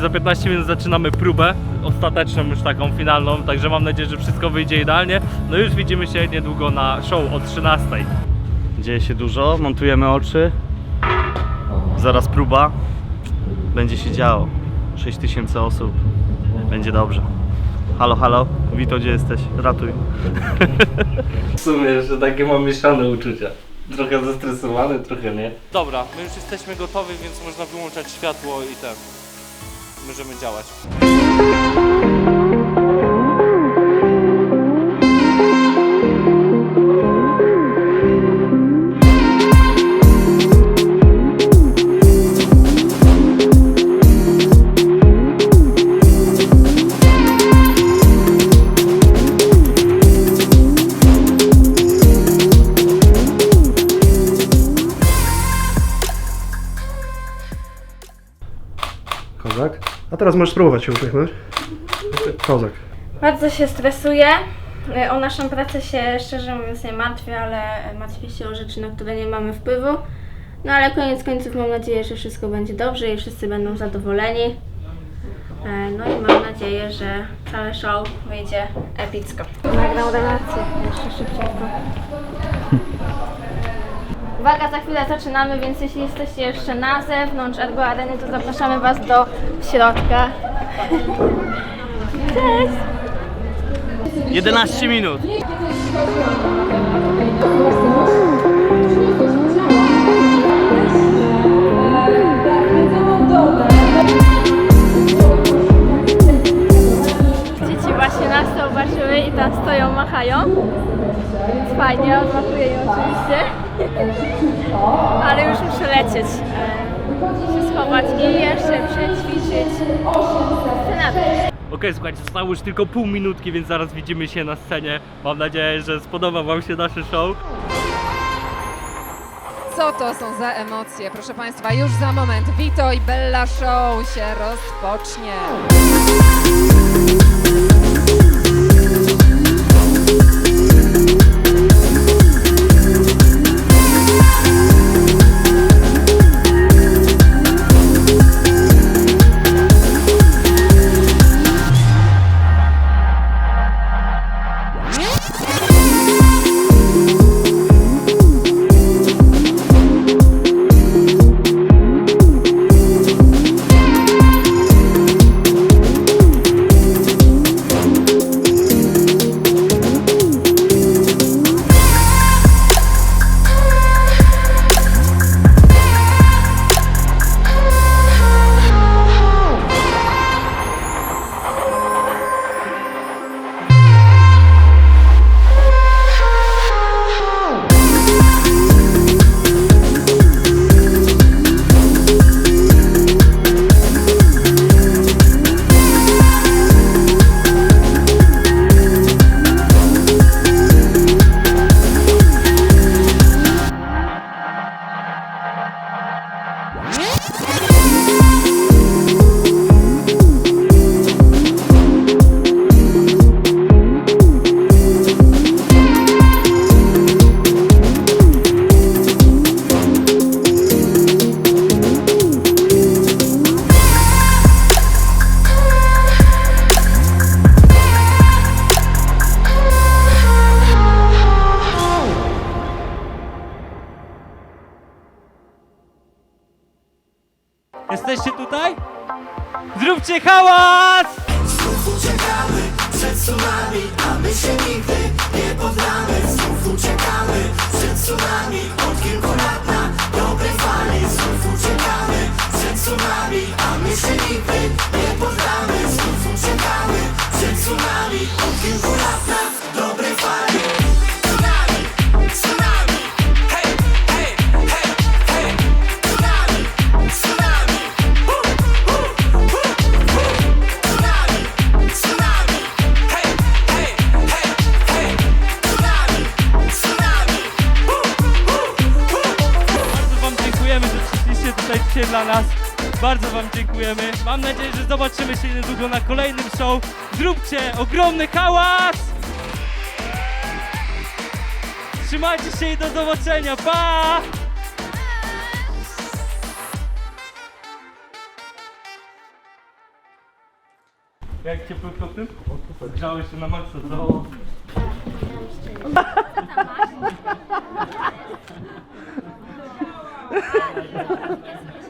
Za 15 minut zaczynamy próbę, ostateczną już taką finalną, także mam nadzieję, że wszystko wyjdzie idealnie. No już widzimy się niedługo na show o 13. Dzieje się dużo, montujemy oczy. Zaraz próba. Będzie się działo. 6000 osób. Będzie dobrze. Halo, halo. Wito, gdzie jesteś? Ratuj. w sumie jeszcze takie mam mieszane uczucia. Trochę zestresowany, trochę nie. Dobra, my już jesteśmy gotowi, więc można wyłączać światło i ten. Możemy działać. Teraz możesz spróbować się uśmiechnąć. Kozak. Bardzo się stresuję. Y, O naszą pracę się szczerze mówiąc nie martwię, ale martwię się o rzeczy, na które nie mamy wpływu. No ale koniec końców mam nadzieję, że wszystko będzie dobrze i wszyscy będą zadowoleni. E, No i mam nadzieję, że cały show wyjdzie epicko. Nagram relację jeszcze szybciutko. Uwaga, za chwilę zaczynamy, więc jeśli jesteście jeszcze na zewnątrz albo areny, to zapraszamy Was do środka. 11 minut. tam stoją, machają. Więc Fajnie, odmachuję je oczywiście. Ale już muszę lecieć. Się schować i jeszcze przećwiczyć scenariusz. Okej, słuchajcie, zostało już tylko pół minutki, więc zaraz widzimy się na scenie. Mam nadzieję, że spodoba Wam się nasze show. Co to są za emocje? Proszę Państwa, już za moment Vito i Bella Show się rozpocznie. Jesteście tutaj? Zróbcie hałas! Znów uciekamy przed tsunami, a my się nigdy nie poddamy Znów uciekamy przed tsunami od kilku lat na dla nas. Bardzo Wam dziękujemy. Mam nadzieję, że zobaczymy się niedługo na kolejnym show. Zróbcie ogromny hałas! Trzymajcie się i do zobaczenia. Pa! Jak cieplutko w tym? Grzałeś się na maksa, co?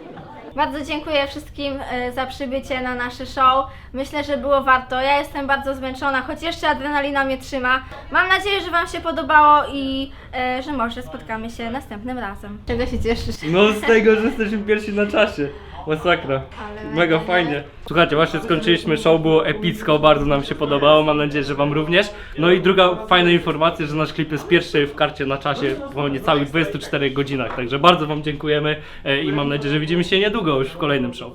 Bardzo dziękuję wszystkim e, za przybycie na nasze show. Myślę, że było warto. Ja jestem bardzo zmęczona, choć jeszcze adrenalina mnie trzyma. Mam nadzieję, że Wam się podobało i e, że może spotkamy się następnym razem. Czego się cieszysz? No z tego, że jesteśmy pierwsi na czasie. Masakra. Mega, fajnie. Słuchajcie, właśnie skończyliśmy show, było epicko, bardzo nam się podobało, mam nadzieję, że wam również. No i druga fajna informacja, że nasz klip jest pierwszy w karcie na czasie po niecałych 24 godzinach, także bardzo wam dziękujemy e, i mam nadzieję, że widzimy się niedługo już w kolejnym show.